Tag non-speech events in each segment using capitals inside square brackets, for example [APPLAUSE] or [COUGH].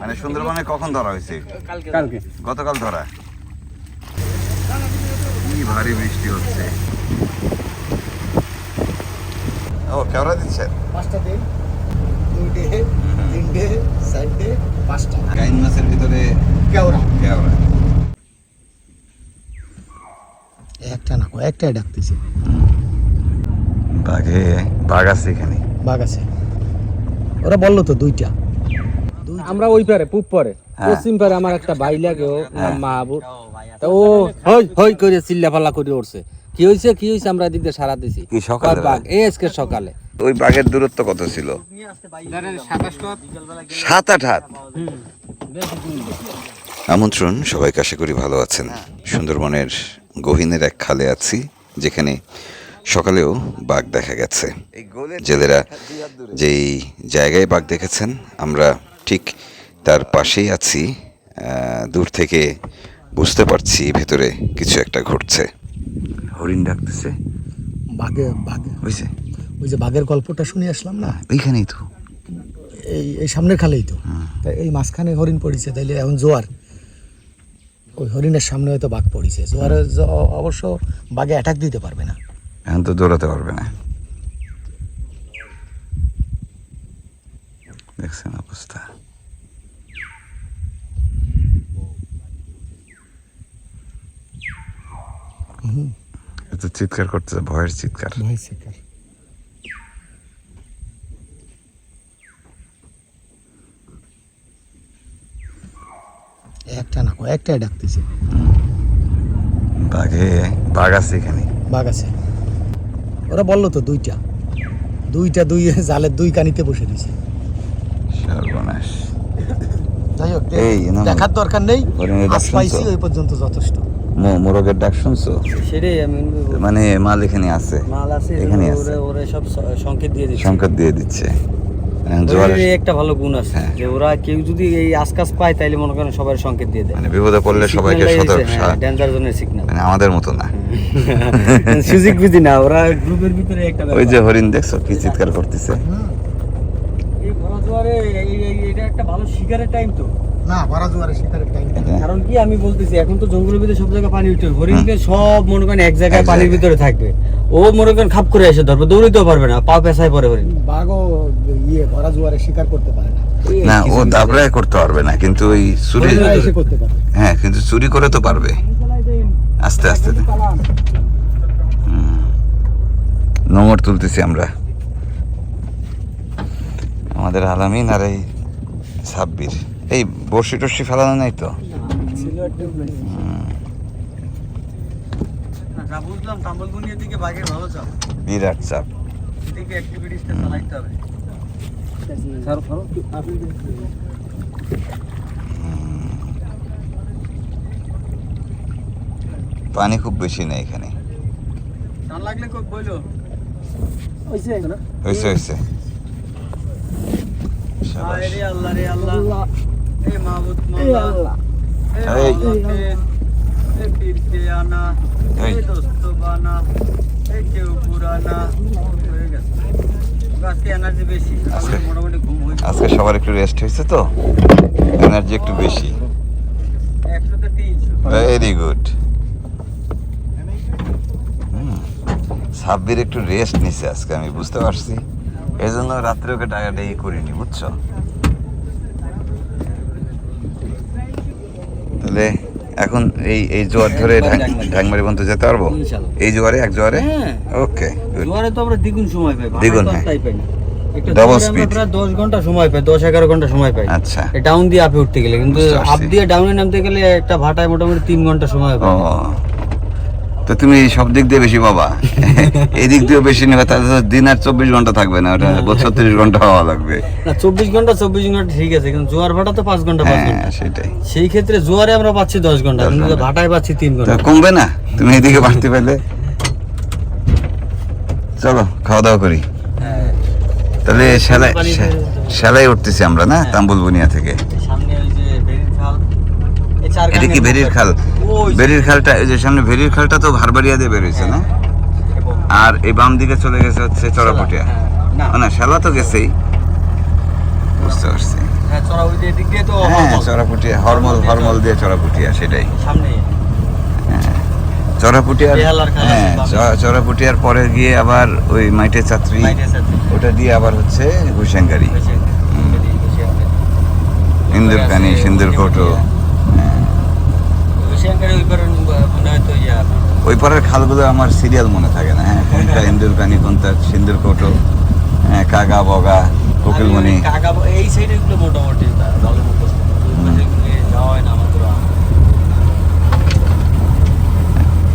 মানে সুন্দরবনে কখন ধরা হয়েছে? কালকে। গতকাল ধরা? কি ভারী বৃষ্টি হচ্ছে। ও কেওড়া দিচ্ছেন পাঁচটা দিন দুইটে তিনটে চারটে পাঁচটা। গাইন মাছের ভিতরে কেওড়া। কেওড়া। একটা না কয়েকটাই ডাকতেছে। বাঘে বাঘ আছে এখানে। বাঘ আছে। ওরা বলল তো দুইটা। আমরা ওই পারে পূব পারে। হ্যাঁ। পশ্চিম পারে আমার একটা ভাই লাগে ও হ্যাঁ। মাহবুব। তা ও হই হই করে চিল্লা পাল্লা করে উঠছে। কি হয়েছে কি হয়েছে আমরা দিয়ে সারা দিছি। কি সকালে? বাঘ? এই আজকে সকালে। ওই বাঘের দূরত্ব কত ছিল? সাত আট হাত। আমন্ত্রণ সবাইকে আশা করি ভালো আছেন। সুন্দরবনের গহিনের এক খালে আছি যেখানে সকালেও বাঘ দেখা গেছে। জেলেরা যেই জায়গায় বাঘ দেখেছেন আমরা ঠিক তার পাশেই আছি দূর থেকে বুঝতে পারছি ভেতরে কিছু একটা ঘটছে। হরিণ ডাকতেছে। বাঘে বাঘে। বুঝছে ওই যে বাঘের গল্পটা শুনে আসলাম না? ওইখানেই তো। এই এই সামনের খালেই তো। তা এই মাঝখানে হরিণ পড়েছে তাইলে এখন জোয়ার। ওই হরিণের সামনে হয়তো বাঘ পড়েছে। জোয়ারে জ- অবশ্য বাঘে অ্যাটাক দিতে পারবে না। এখন তো দৌড়াতে পারবে না। দেখছেন অবস্থা। এত চিৎকার করতেছে ভয়ের চিৎকার। একটা না কয়েকটাই ডাকতেছে। বাঘে বাঘ আছে এখানে। বাঘ আছে। ওরা বলল তো দুইটা। দুইটা দুই জালের দুই কানিতে বসে দিছে সর্বনাশ। যাই হোক। দেখার দরকার নেই। আজ পাইছি ওই পর্যন্ত যথেষ্ট। মোরগের ডাক শুনছো? সেটাই আমি মানে মাল এখানে আছে? মাল আছে এখানে আছে? ওরা সব সংকেত দিয়ে দিচ্ছে। সংকেত দিয়ে দিচ্ছে। এই একটা ভালো গুণ আছে হ্যাঁ। যে ওরা কেউ যদি এই আশকাশ পায় তাইলে মনে করেন সবার সংকেত দিয়ে দেয়। মানে বিপদে পড়লে সবাইকে সতর্ক ডেঞ্জার জোনের সিগন্যাল মানে আমাদের মতো না। [LAUGHS] সুযোগ বুঝি না ওরা গ্রুপের ভিতরে একটা ওই যে হরিণ দেখছ কি চিৎকার করতেছে? এই ভরা জোয়ারে এটা একটা ভালো শিকারের টাইম তো। না ভরা জোয়ারে টাইম হ্যাঁ। কারণ কি আমি বলতেছি এখন তো জঙ্গলের ভিতরে সব জায়গায় পানি উঠে হরিণকে সব মনে করেন এক জায়গায় পানির ভিতরে থাকবে। ও মনে করেন খাপ করে এসে ধরবে দৌড়িতেও পারবে না পা পেছায় পরে হরিণ। বাঘও ইয়ে ভরা জোয়ারে শিকার করতে পারে না। না ও দাবড়ায় করতে পারবে না কিন্তু ওই চুরি হ্যাঁ কিন্তু চুরি করে তো পারবে। আস্তে আস্তে। হুম। নোংর তুলতেছি আমরা। আমাদের আলামিন আর এই সাব্বির। এই বর্ষি টর্ষি ফেলানো নাই তো? বিরাট চাপ। পানি খুব বেশি নেই এখানে। হয়েছে হয়েছে আল্লাহ রে আল্লাহ। আজকে সবার একটু রেস্ট হয়েছে তো? এনার্জি একটু বেশি। ভেরি গুড সাব্বির একটু রেস্ট নিছে আজকে, আমি বুঝতে পারছি। এই জন্য রাত্রে ওকে টাকাটাই করিনি, বুঝছ? তাহলে এখন এই এই জোয়ার ধরে পর্যন্ত যেতে পারব? এই জোয়ারে এক জোয়ারে? হ্যাঁ। ওকে জোয়ারে তো আমরা দ্বিগুণ সময় পাই দ্বিগুণ, হ্যাঁ। ডাবল। প্রায় দশ ঘণ্টা সময় পাই দশ এগারো ঘণ্টা সময় পাই। আচ্ছা। ডাউন দিয়ে আপে উঠতে গেলে কিন্তু আপ দিয়ে ডাউনে নামতে গেলে একটা ভাটায় মোটামুটি তিন ঘণ্টা সময় পাই। তো তুমি সব দিক দিয়ে বেশি পাবা। [LAUGHS] এই দিক দিয়েও বেশি নেবে তাহলে তো দিন আর চব্বিশ ঘণ্টা থাকবে না ওটা ছত্রিশ ঘণ্টা হওয়া লাগবে। না চব্বিশ ঘণ্টা চব্বিশ ঘণ্টা ঠিক আছে কিন্তু জোয়ার ভাটা তো পাঁচ ঘণ্টা হ্যাঁ সেটাই। সেই ক্ষেত্রে জোয়ারে আমরা পাচ্ছি দশ ঘণ্টা কিন্তু ভাটায় পাচ্ছি তিন ঘণ্টা। কমবে না? তুমি এদিকে বাড়তে পেলে চলো খাওয়া দাওয়া করি। হ্যাঁ। তাহলে সেলাই সেলাই উঠতেছি আমরা না? তাম্বুল বুনিয়া থেকে। এটা কি ভেরির খাল? ভেরির খালটা এই যে সামনে ভেরির খালটা তো ভারবাড়িয়া দিয়ে বেরোইছে না? আর এই বাম দিকে চলে গেছে হচ্ছে চড়াপটিয়া। হ্যাঁ, না। শালা তো গেছেই। বুঝতে পারছি। হ্যাঁ হ্যাঁ। চড়াপুটিয়া হরমল হরমল দিয়ে চড়াপুটিয়া সেটাই। চড়াপুটিয়ার হ্যাঁ। চড়াপুটিয়ার পরে গিয়ে আবার ওই মাইটে চাত্রী। ওটা দিয়ে আবার হচ্ছে ঘুষাঙ্গারি বেশি আঙ্গারি। ইন্দুরকানি সিন্দুরকোটো। বেশি আঙ্গারি ওই পারের খালগুলো আমার সিরিয়াল মনে থাকে না হ্যাঁ। কোনটা ইন্দুরকানি কোনটা সিন্দুরকোটো হ্যাঁ কাগা বগা কোকিলমণি। এই সাইডে মোটামুটি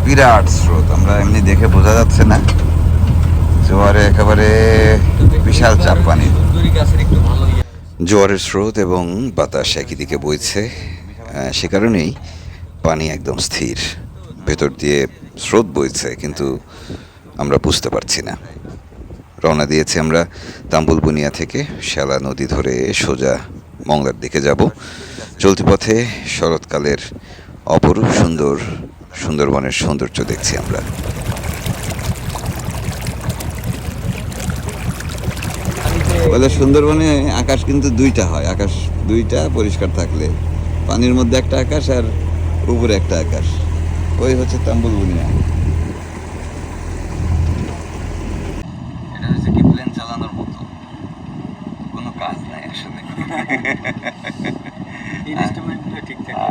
বিরাট স্রোত আমরা এমনি দেখে বোঝা যাচ্ছে না। জোয়ারে একেবারে বিশাল চাপ পানি। সুন্দরী ইয়ে। জোয়ারের স্রোত এবং বাতাস একই দিকে বইছে সে কারণেই পানি একদম স্থির। ভেতর দিয়ে স্রোত বইছে, কিন্তু আমরা বুঝতে পারছি না। রওনা দিয়েছি আমরা তাম্বুল বুনিয়া থেকে শ্যালা নদী ধরে সোজা মংলার দিকে যাব। চলতি পথে শরৎকালের অপরূপ সুন্দর সুন্দরবনের সৌন্দর্য দেখছি আমরা। সুন্দরবনে আকাশ কিন্তু দুইটা হয়। আকাশ দুইটা পরিষ্কার থাকলে, পানির মধ্যে একটা আকাশ আর উপরে একটা আকাশ। ওই হচ্ছে তাম্বুল বুনিয়া। এটা হচ্ছে কি প্লেন চালানোর মতো। কোনো কাজ নাই আসলে।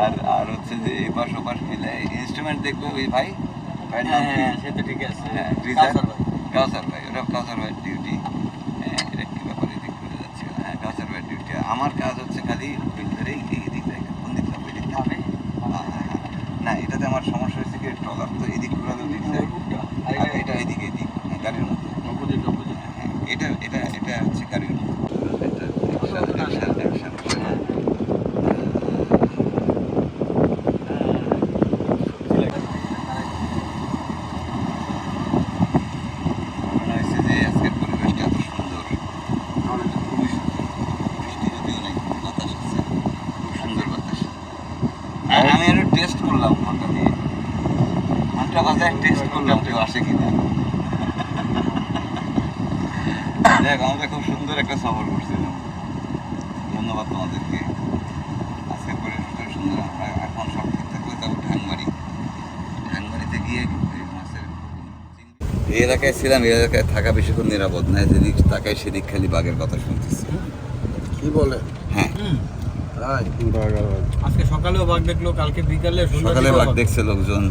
আর আর হচ্ছে যে এপাশ ওপাশ মিলে ইনস্ট্রুমেন্ট দেখবে ওই ভাই। হ্যাঁ হ্যাঁ সে তো ঠিক আছে। হ্যাঁ, রিজার্ভ। কাউসার ভাই। ওটা কাউসার ভাইয়ের ডিউটি এটা কি ব্যাপারে এদিক করে যাচ্ছে? হ্যাঁ কাউসার ভাইয়ের ডিউটি আমার কাজ হচ্ছে খালি ফিল্টারে এই দিক থেকে কোন দিক থেকে এদিক থেকে হ্যাঁ, হ্যাঁ, হ্যাঁ। না এটাতে আমার সমস্যা ট্রলার তো এদিক ঘুরালো দিক এটা- এটা এদিকে এদিক হ্যাঁ, গাড়ির মধ্যে Opposite, opposite। হ্যাঁ, এটা এটা এটা হচ্ছে গাড়ির মধ্যে এটা রিক্সা, রিক্সা, রিক্সা, রিক্সা। মনে হয়েছে যে আজকের পরিবেশটা এত সুন্দর খুবই সুন্দর বৃষ্টি যদিও নেই বাতাস আছে খুব সুন্দর বাতাস আর আমি একটু টেস্ট করলাম ফোনটা দিয়ে ফোনটা বাজায় টেস্ট করলাম কেউ আসে কিনা দেখ আমরা খুব সুন্দর একটা সফর করছিলাম ধন্যবাদ তোমাদেরকে। আজকের পরিবেশটা সুন্দর আমরা এখন সব ঠিক থাকলে যাব ঢাংমারি ঢাংমারিতে গিয়ে এই মাছের এই এলাকায় ছিলাম এই এলাকায় থাকা বেশিক্ষণ নিরাপদ না। যেদিক তাকায় সেদিক খালি বাঘের কথা শুনতেছি। কি বলে? হ্যাঁ। আজকে সকালেও বাঘ দেখল কালকে বিকালে সকালে বাঘ দেখছে লোকজন।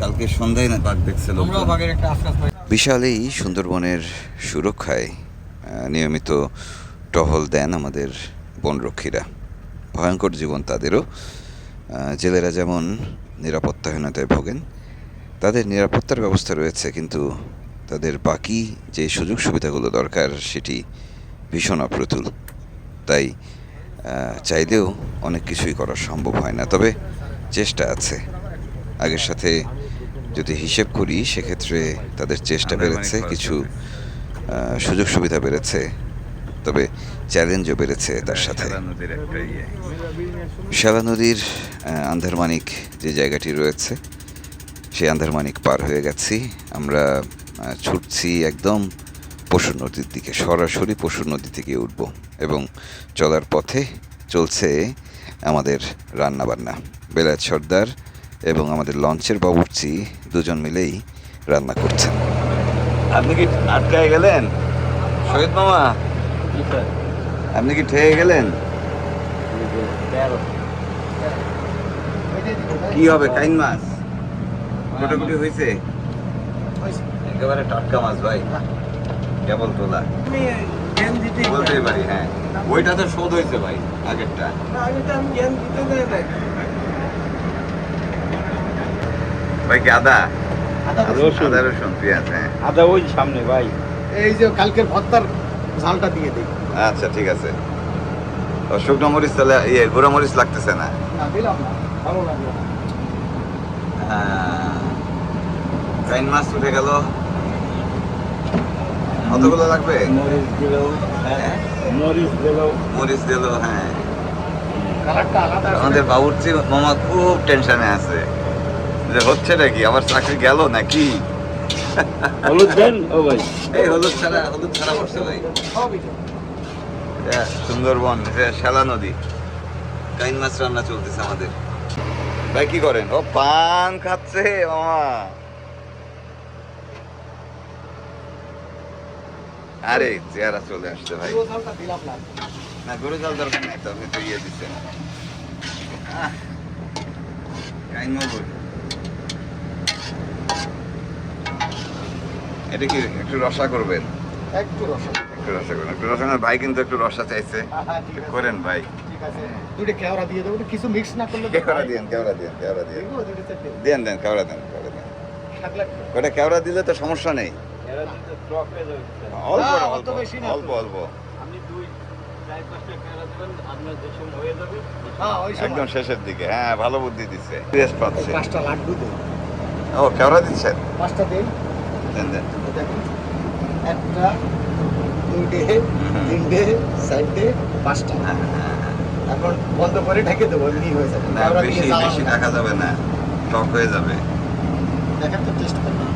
কালকে সন্ধ্যায় না বাঘ দেখছে লোকজন। বিশাল এই সুন্দরবনের সুরক্ষায় নিয়মিত টহল দেন আমাদের বনরক্ষীরা ভয়ঙ্কর জীবন তাদেরও। জেলেরা যেমন নিরাপত্তাহীনতায় ভোগেন তাদের নিরাপত্তার ব্যবস্থা রয়েছে কিন্তু তাদের বাকি যে সুযোগ সুবিধাগুলো দরকার সেটি ভীষণ অপ্রতুল। তাই চাইলেও অনেক কিছুই করা সম্ভব হয় না তবে চেষ্টা আছে। আগের সাথে যদি হিসেব করি সেক্ষেত্রে তাদের চেষ্টা বেড়েছে কিছু আহ, সুযোগ সুবিধা বেড়েছে তবে চ্যালেঞ্জও বেড়েছে তার সাথে। শ্যালা নদীর আন্ধারমানিক যে জায়গাটি রয়েছে সেই আন্ধারমানিক পার হয়ে গেছি। আমরা ছুটছি একদম পশুর নদীর দিকে সরাসরি পশুর নদী থেকে উঠব এবং চলার পথে চলছে আমাদের রান্নাবান্না। বেলায়েত সর্দার এবং আমাদের লঞ্চের বাবুর্চি দুজন মিলেই রান্না করছেন। আপনি কি আটকায় গেলেন? শহীদ মামা? আপনি কি ঠেয়ে গেলেন? কি হবে কাইন মাছ? কোটাকুটি হয়েছে একেবারে টাটকা মাছ ভাই। কেবল তোলা। বলতেই পারি হ্যাঁ। ওইটা তো শোধ হয়েছে ভাই আগেরটা। ভাই কি আদা? রসুন। আদা রসুন পেঁয়াজ হ্যাঁ। আদা ওই সামনে ভাই। এই যে কালকের ভর্তার ঝালটা দিয়ে দিই। আচ্ছা ঠিক আছে। শুকনো মরিচ তাহলে ইয়ে গুঁড়ো মরিচ লাগতেছে না? না দিলাম না ভালো লাগল কাইন মাছ উঠে গেল। কতগুলো লাগবে? মরিচ দিল হ্যাঁ? মরিচ দিল মরিচ দিল হ্যাঁ। আমাদের বাবুর্চি মামা খুব টেনশনে আছে। যে হচ্ছেটা কি আমার চাকরি গেল নাকি? হলুদ দেন? ও ভাই। এই হলুদ ছাড়া হলুদ ছাড়া পড়ছে ভাই। হ্যাঁ, সুন্দরবন শ্যালা নদী। কাইন মাছ রান্না চলতেছে আমাদের। ভাই কি করেন? ও পান খাচ্ছে মামা। আরে চেহারা চলে আসছে ভাই। না গরু জল দরকার নাই তো আপনি তো ইয়ে দিচ্ছেন আহ, কাইন মগুর এটা কি একটু রসা করবেন? একটু রসা। একটু রসা করবেন। একটু রসা ভাই কিন্তু একটু রসা চাইছে। করেন ভাই। দুটো কেওড়া দিয়ে দেবো কিছু মিক্স না করলে কেওড়া দিয়েন কেওড়া দিয়েন কেওড়া দিয়েন। দেখব দুটো চারটে। দেন দেন কেওড়া দেন কেওড়া দেন। ওটা কেওড়া দিলে তো সমস্যা নেই। অল্প অল্প। অল্প অল্প। আপনি দুই চার পাঁচটা কেনা দেবেন আপনার যে সময় হয়ে যাবে হ্যাঁ ওই সময়। একদম শেষের দিকে। হ্যাঁ ভালো বুদ্ধি দিচ্ছে। পাচ্ছে। পাঁচটা লাড্ডু দেই ও কেওড়া দিচ্ছেন পাঁচটা দেন দেন দেখুন একটা দুইটে তিনটে চারটে পাঁচটা এখন বন্ধ করে ঢেকে দেবো এমনি হয়ে যাবে না বেশি বেশি। রাখা যাবে না টক হয়ে যাবে দেখেন তো টেস্ট করবেন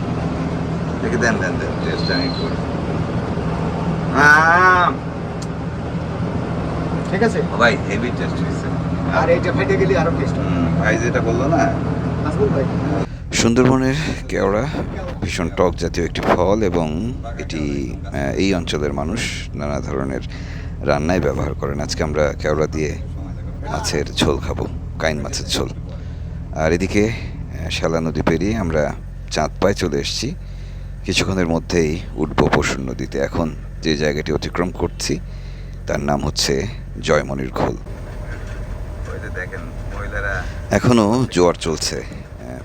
দেখে দেন দেন দেন টেস্ট আমি করি ঠিক আছে ভাই হেভি টেস্ট হয়েছে আর এইটা ফেটে গেলে আরও টেস্ট ভাই যেটা বলল না নাজমুল ভাই সুন্দরবনের কেওড়া ভীষণ টক জাতীয় একটি ফল এবং এটি এই অঞ্চলের মানুষ নানা ধরনের রান্নায় ব্যবহার করেন। আজকে আমরা কেওড়া দিয়ে মাছের ঝোল খাব কাইন মাছের ঝোল। আর এদিকে শ্যালা নদী পেরিয়ে আমরা চাঁদ পায়ে চলে এসেছি। কিছুক্ষণের মধ্যেই উঠব পশুর নদীতে। এখন যে জায়গাটি অতিক্রম করছি তার নাম হচ্ছে জয়মনির খোল। দেখেন মহিলারা এখনও জোয়ার চলছে।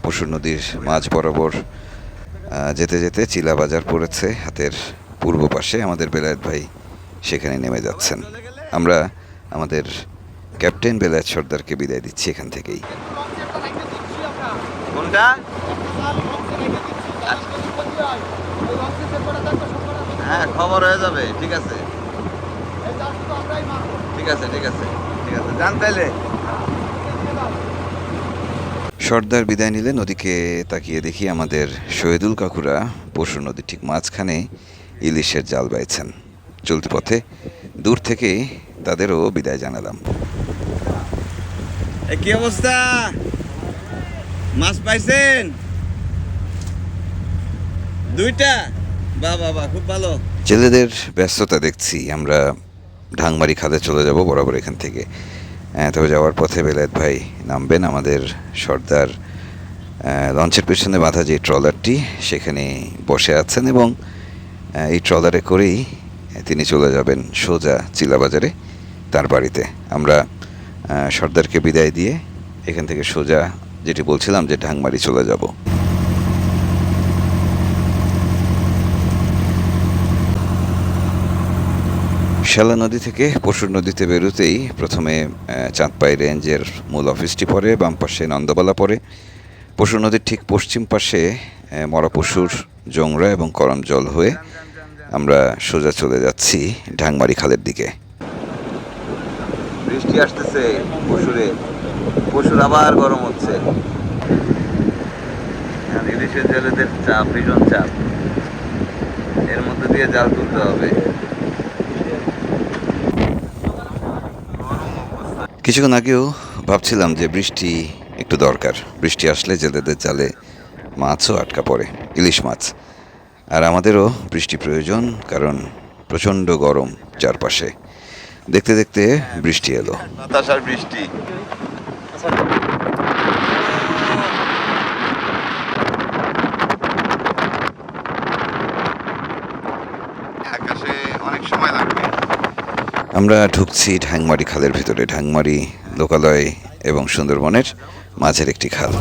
পশুর নদীর মাঝ বরাবর যেতে যেতে চিলা বাজার পড়েছে, হাতের পূর্ব পাশে আমাদের বেলায়েত ভাই সেখানে নেমে যাচ্ছেন। আমরা আমাদের ক্যাপ্টেন বেলায়েত সর্দারকে বিদায় দিচ্ছি এখান থেকেই। হ্যাঁ খবর হয়ে যাবে, ঠিক আছে। ঠিক আছে ঠিক আছে ঠিক আছে। জান সর্দার বিদায় নিলে নদীকে তাকিয়ে দেখি আমাদের শহীদুল কাকুরা পশু নদীর ঠিক মাঝখানে ইলিশের জাল বাইছেন। চলতি পথে দূর থেকে তাদেরও বিদায় জানালাম। কি অবস্থা? মাছ পাইছেন? দুইটা? বাহ বাহ বাহ খুব ভালো। জেলেদের ব্যস্ততা দেখছি আমরা ঢাংমারি খাদে চলে যাব বরাবর এখান থেকে। তবে যাওয়ার পথে বেলায়েত ভাই নামবেন আমাদের সর্দার লঞ্চের পেছনে বাঁধা যে ট্রলারটি, সেখানে বসে আছেন এবং এই ট্রলারে করেই তিনি চলে যাবেন সোজা চিলাবাজারে, তার বাড়িতে। আমরা সর্দারকে বিদায় দিয়ে এখান থেকে সোজা যেটি বলছিলাম যে ঢাংমারি চলে যাব। শ্যালা নদী থেকে পশুর নদীতে বেরোতেই প্রথমে চাঁদপাই রেঞ্জের মূল অফিসটি পড়ে, বাম পাশে নন্দবালা পড়ে। পশুর নদীর ঠিক পশ্চিম পাশে মরা পশুর জংরা এবং করম জল হয়ে আমরা সোজা চলে যাচ্ছি ঢাংমারি খালের দিকে। বৃষ্টি আসতেছে পশুরে। পশুর আবার গরম হচ্ছে। ইলিশের জেলেদের চাপ, ভীষণ চাপ। এর মধ্যে দিয়ে জাল তুলতে হবে। কিছুক্ষণ আগেও ভাবছিলাম যে বৃষ্টি একটু দরকার। বৃষ্টি আসলে জেলেদের জালে মাছও আটকা পড়ে, ইলিশ মাছ। আর আমাদেরও বৃষ্টি প্রয়োজন, কারণ প্রচণ্ড গরম চারপাশে। দেখতে দেখতে বৃষ্টি এলো। বাতাস বৃষ্টি আকাশে অনেক সময় লাগবে আমরা ঢুকছি ঢাংমারি খালের ভিতরে। ঢাংমারি লোকালয় এবং সুন্দরবনের মাঝের একটি খাল।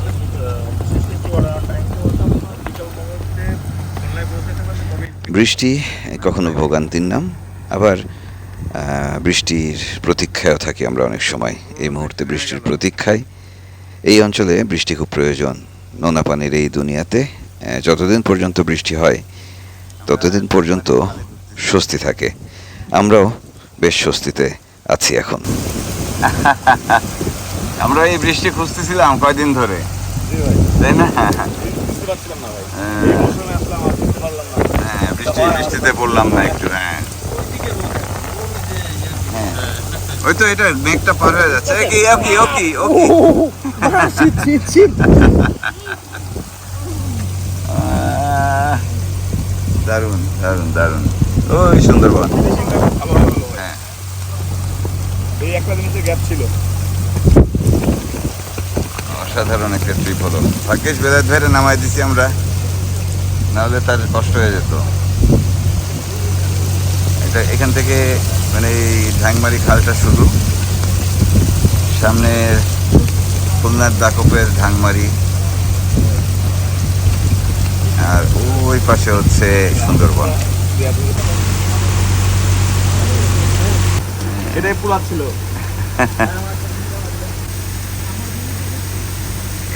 বৃষ্টি, কখনো ভোগান্তির নাম। আবার বৃষ্টির প্রতীক্ষায়ও থাকি আমরা অনেক সময়। এই মুহূর্তে বৃষ্টির প্রতীক্ষায়। এই অঞ্চলে বৃষ্টি খুব প্রয়োজন। নোনা পানির এই দুনিয়াতে যতদিন পর্যন্ত বৃষ্টি হয়, ততদিন পর্যন্ত স্বস্তি থাকে। আমরাও বেশ স্বস্তিতে আছি এখন। [LAUGHS] আমরা এই বৃষ্টি খুঁজতেছিলাম কয়দিন ধরে। তাই না? হ্যাঁ, হ্যাঁ, বৃষ্টি বৃষ্টিতে পড়লাম না একটু হ্যাঁ। ওই তো এটা মেঘটা পার হয়ে যাচ্ছে। কি ওকি ওকি ওকি দারুণ দারুণ দারুণ। ওই সুন্দরবন। হ্যাঁ এই একটা জিনিসের গ্যাপ ছিল। অসাধারণ একটা ট্রিপ হলো। ভাগ্যেশ বেলায় ধরে নামাই দিছি আমরা। নাহলে তার কষ্ট হয়ে যেত। এটা এখান থেকে মানে এই ঢাংমারি খালটা শুরু সামনে খুলনার দাকপের ঢাংমারি। আর ওই পাশে হচ্ছে সুন্দরবন। এটাই পুরা ছিল।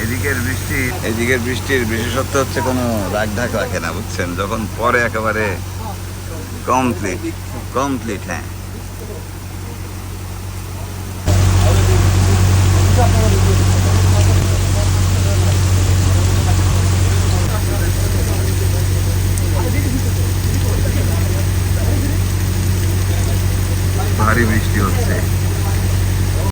এদিকের বৃষ্টি। এদিকের বৃষ্টির বিশেষত্ব হচ্ছে কোনো রাগ ঢাক রাখে না বুঝছেন? যখন পরে একেবারে কমপ্লিট কমপ্লিট হ্যাঁ। ভারী বৃষ্টি হচ্ছে।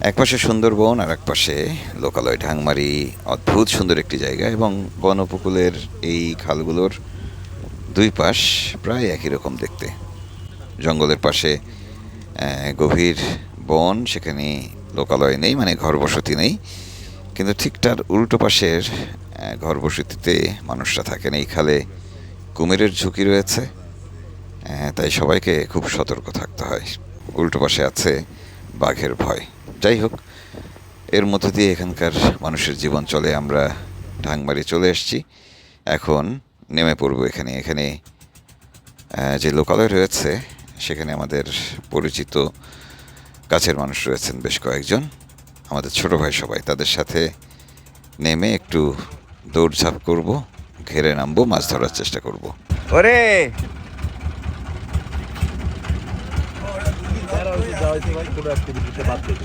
এক পাশে সুন্দরবন আর এক পাশে লোকালয় ঢাংমারি। অদ্ভুত সুন্দর একটি জায়গা এবং বন উপকূলের এই খালগুলোর দুই পাশ প্রায় একই রকম দেখতে। জঙ্গলের পাশে গভীর বন, সেখানে লোকালয় নেই মানে ঘরবসতি নেই। কিন্তু ঠিক তার উল্টো পাশের ঘরবসতিতে মানুষরা থাকেন। এই খালে কুমিরের ঝুঁকি রয়েছে তাই সবাইকে খুব সতর্ক থাকতে হয়। উল্টো পাশে আছে বাঘের ভয়। যাই হোক, এর মধ্য দিয়ে এখানকার মানুষের জীবন চলে, আমরা ঢাংমারি চলে এসেছি। এখন নেমে পড়ব এখানে। এখানে যে লোকালয় রয়েছে, সেখানে আমাদের পরিচিত কাছের মানুষ রয়েছেন বেশ কয়েকজন। আমাদের ছোট ভাই সবাই, তাদের সাথে নেমে একটু দৌড়ঝাঁপ করব, ঘেরে নামবো, মাছ ধরার চেষ্টা করব। ওরে!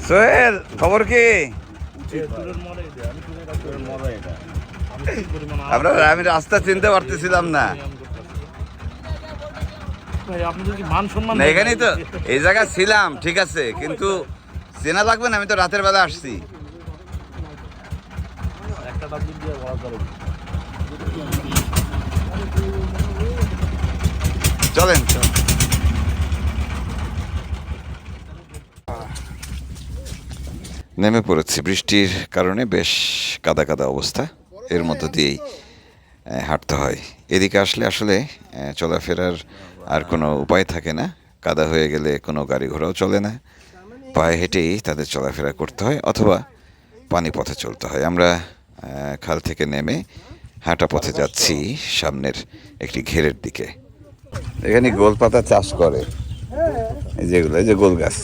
সোহেল খবর কি? আমরা আমি রাস্তা চিনতে পারতেছিলাম না। এখানেই তো এই জায়গায় ছিলাম ঠিক আছে কিন্তু চেনা লাগবে না আমি তো রাতের বেলা আসছি। চলেন চল নেমে পড়েছি। বৃষ্টির কারণে বেশ কাদা কাদা অবস্থা। এর মধ্য দিয়েই হাঁটতে হয়। এদিকে আসলে আসলে চলাফেরার আর কোনো উপায় থাকে না। কাদা হয়ে গেলে কোনো গাড়ি ঘোড়াও চলে না। পায়ে হেঁটেই তাদের চলাফেরা করতে হয় অথবা পানি পথে চলতে হয়। আমরা খাল থেকে নেমে হাঁটা পথে যাচ্ছি সামনের একটি ঘেরের দিকে। এখানে গোলপাতা চাষ করে। যেগুলো যে গোল গাছ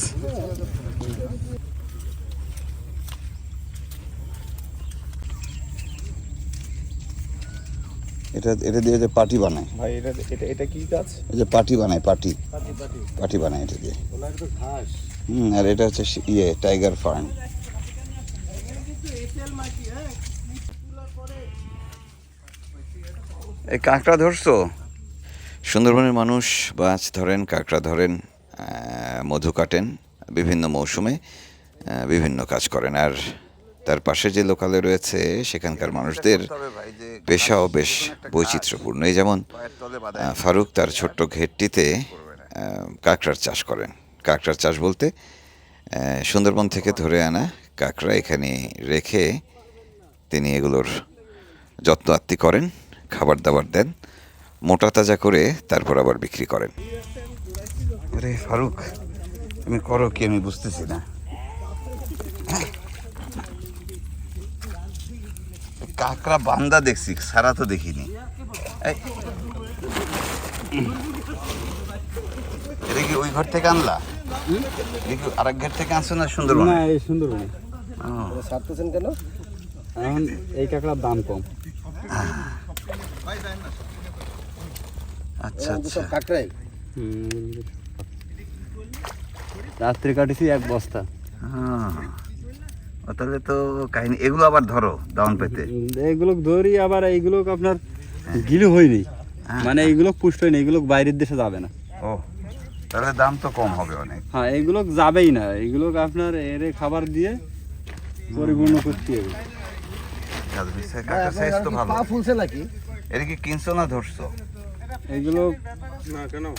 এটা এটা দিয়ে যে পাটি বানায়। ভাই এটা এটা এটা কি কাজ এই যে পাটি বানায় পাটি। পাটি বানায় এটা দিয়ে। ঘাস। হুম আর এটা হচ্ছে ইয়ে টাইগার ফার্ম এই কাঁকড়া ধরছো? সুন্দরবনের মানুষ মাছ ধরেন কাঁকড়া ধরেন মধু কাটেন বিভিন্ন মৌসুমে বিভিন্ন কাজ করেন। আর তার পাশে যে লোকালে রয়েছে সেখানকার মানুষদের পেশাও বেশ বৈচিত্র্যপূর্ণ। এই যেমন ফারুক তার ছোট্ট ঘেরটিতে কাঁকড়ার চাষ করেন। কাঁকড়ার চাষ বলতে সুন্দরবন থেকে ধরে আনা কাঁকড়া এখানে রেখে তিনি এগুলোর যত্ন আত্তি করেন খাবার দাবার দেন মোটা তাজা করে তারপর আবার বিক্রি করেন। আরে ফারুক তুমি করো কি আমি বুঝতেছি না। কাকড়া বান্দা দেখছি সারা তো দেখিনি। এটা কি ওই ঘর থেকে আনলা? এটা কি আরেক ঘর থেকে আনছো না সুন্দরবন? না এই সুন্দর ছাড়তেছেন কেন? এখন এই কাঁকড়ার দাম কম। আচ্ছা আচ্ছা। রাত্রে কাটেছি এক বস্তা। হ্যাঁ। তাহলে তো কাহিনী এগুলো আবার ধরো দাউন পেতে। এইগুলো ধরি আবার এইগুলো আপনার গিলু হয়নি। হ্যাঁ। মানে এইগুলো পুষ্ট হয়নি এইগুলো বাইরের দেশে যাবে না। ও তাহলে দাম তো কম হবে অনেক। হ্যাঁ এগুলো যাবেই না। এগুলো আপনার এরে খাবার দিয়ে পরিপূর্ণ করতে হবে। কাঁকড়া সাইজ তো ভালো। পা ফুলছে নাকি? এটা কি কিনছো না ধরছো? এগুলো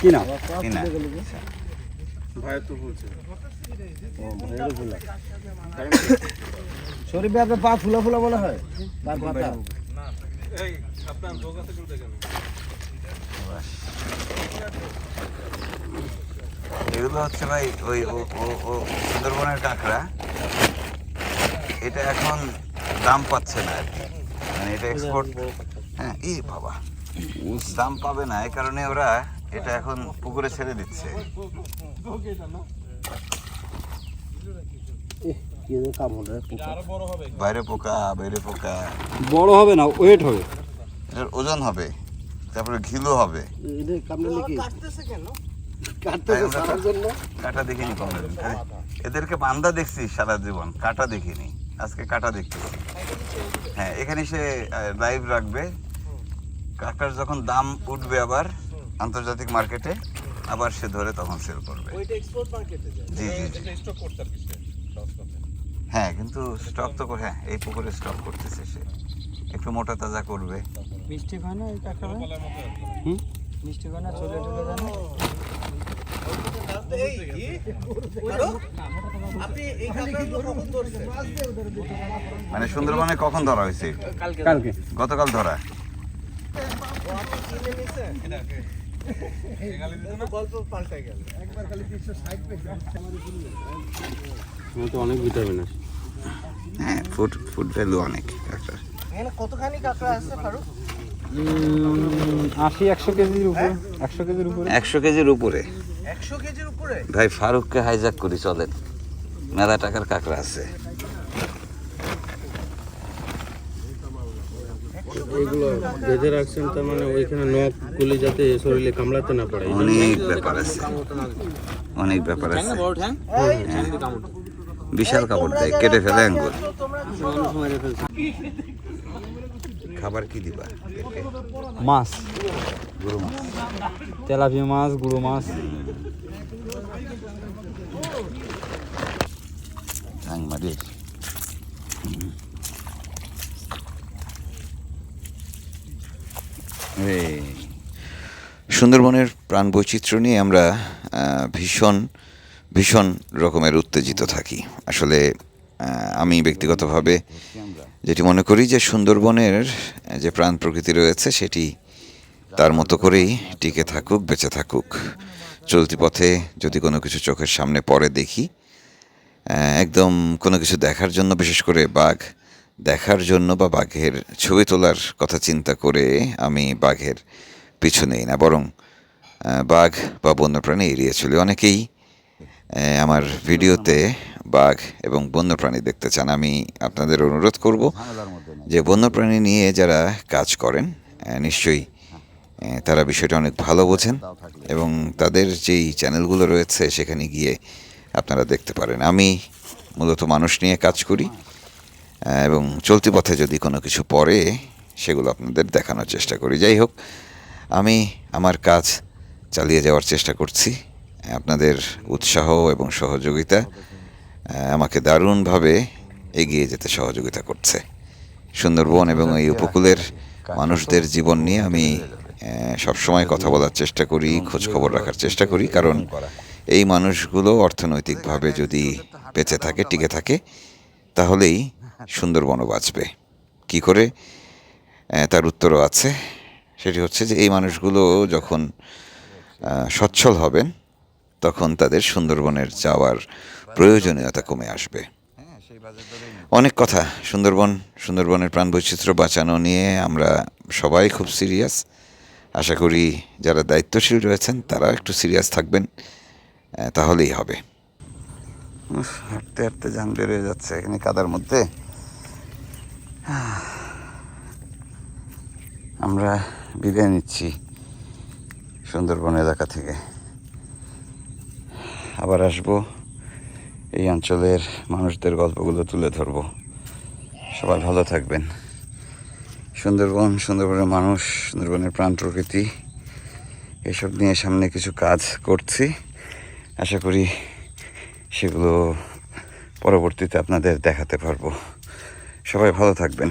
কিনা? কিনা? শরীফ ভাই আপনার পা ফুলা ফুলা বলা হয়? তার পাতা এগুলো হচ্ছে ভাই ওই সুন্দরবনের কাঁকড়া। এটা এখন দাম পাচ্ছে না আর কি। মানে এটা এক্সপোর্ট হ্যাঁ ই বাবা। দাম পাবে না। এই কারণে ওরা এটা এখন পুকুরে ছেড়ে দিচ্ছে। বাইরে পোকা বাইরে পোকা। বড় হবে না ওয়েট হবে। এটার ওজন হবে তারপরে ঘিলু হবে। কাটা দেখিনি কোনোদিন। এদেরকে বান্দা দেখছি সারা জীবন কাটা দেখিনি। আজকে কাটা দেখতেছি হ্যাঁ এখানে সে লাইভ রাখবে। কাটার যখন দাম উঠবে আবার আন্তর্জাতিক মার্কেটে আবার সে ধরে তখন সেল করবে। জি জি জি। হ্যাঁ কিন্তু স্টক তো করে- হ্যাঁ এই পুকুরে স্টক করতেছে সে। একটু মোটা তাজা করবে। মিষ্টি হয় না এই কাঁকড়া হুম? মিষ্টি হয় না চলে চলে যায় না? মানে সুন্দরবনে কখন ধরা হয়েছে? কালকে। গতকাল ধরা। আমার তো অনেক ভিটামিন আছে। হ্যাঁ ফুড ফুড ভ্যালু অনেক কাঁকড়ার কতখানি কাঁকড়া আছে ফারুক? আশি একশো কেজির উপরে একশো কেজির উপরে। একশো কেজির উপরে। একশো কেজির উপরে? ভাই ফারুককে হাইজাক করি চলেন। মেলা টাকার কাঁকড়া আছে। এগুলো বেঁধে রাখছেন তার মানে ওইখানে যাতে শরীরে কামড়াতে না পারে। অনেক ব্যাপার আছে। অনেক ব্যাপার আছে। বিশাল কাপড় দেয় কেটে ফেলে আঙ্গুল। খাবার কি দিবা? মাছ। গরু মাছ। তেলাপিয়া মাছ গুঁড়ো মাছ। সুন্দরবনের প্রাণ বৈচিত্র্য নিয়ে আমরা ভীষণ ভীষণ রকমের উত্তেজিত থাকি। আসলে আমি ব্যক্তিগতভাবে যেটি মনে করি যে সুন্দরবনের যে প্রাণ প্রকৃতি রয়েছে সেটি তার মতো করেই টিকে থাকুক, বেঁচে থাকুক। চলতি পথে যদি কোনো কিছু চোখের সামনে পড়ে দেখি একদম কোনো কিছু দেখার জন্য, বিশেষ করে বাঘ দেখার জন্য বা বাঘের ছবি তোলার কথা চিন্তা করে আমি বাঘের পিছু নেই না। বরং বাঘ বা বন্যপ্রাণী এড়িয়ে চলি। অনেকেই আমার ভিডিওতে বাঘ এবং বন্যপ্রাণী দেখতে চান আমি আপনাদের অনুরোধ করব যে বন্যপ্রাণী নিয়ে যারা কাজ করেন নিশ্চয়ই তারা বিষয়টা অনেক ভালো বোঝেন এবং তাদের যেই চ্যানেলগুলো রয়েছে সেখানে গিয়ে আপনারা দেখতে পারেন। আমি মূলত মানুষ নিয়ে কাজ করি এবং চলতি পথে যদি কোনো কিছু পড়ে সেগুলো আপনাদের দেখানোর চেষ্টা করি। যাই হোক আমি আমার কাজ চালিয়ে যাওয়ার চেষ্টা করছি। আপনাদের উৎসাহ এবং সহযোগিতা আমাকে দারুণভাবে এগিয়ে যেতে সহযোগিতা করছে। সুন্দরবন এবং এই উপকূলের মানুষদের জীবন নিয়ে আমি সবসময় কথা বলার চেষ্টা করি খোঁজ খবর রাখার চেষ্টা করি, কারণ এই মানুষগুলো অর্থনৈতিকভাবে যদি বেঁচে থাকে, টিকে থাকে, তাহলেই সুন্দরবনও বাঁচবে। কি করে? তার উত্তরও আছে। সেটি হচ্ছে যে এই মানুষগুলো যখন সচ্ছল হবেন তখন তাদের সুন্দরবনের যাওয়ার প্রয়োজনীয়তা কমে আসবে। অনেক কথা, সুন্দরবন, সুন্দরবনের প্রাণ বৈচিত্র্য বাঁচানো নিয়ে আমরা সবাই খুব সিরিয়াস। আশা করি যারা দায়িত্বশীল রয়েছেন তারা একটু সিরিয়াস থাকবেন তাহলেই হবে। হাঁটতে হাঁটতে যান বেরোয় যাচ্ছে এখানে কাদার মধ্যে। আমরা বিদায় নিচ্ছি সুন্দরবন এলাকা থেকে। আবার আসব। এই অঞ্চলের মানুষদের গল্পগুলো তুলে ধরবো। সবাই ভালো থাকবেন। সুন্দরবন, সুন্দরবনের মানুষ, সুন্দরবনের প্রাণ প্রকৃতি, এসব নিয়ে সামনে কিছু কাজ করছি। আশা করি সেগুলো পরবর্তীতে আপনাদের দেখাতে পারব। সবাই ভালো থাকবেন।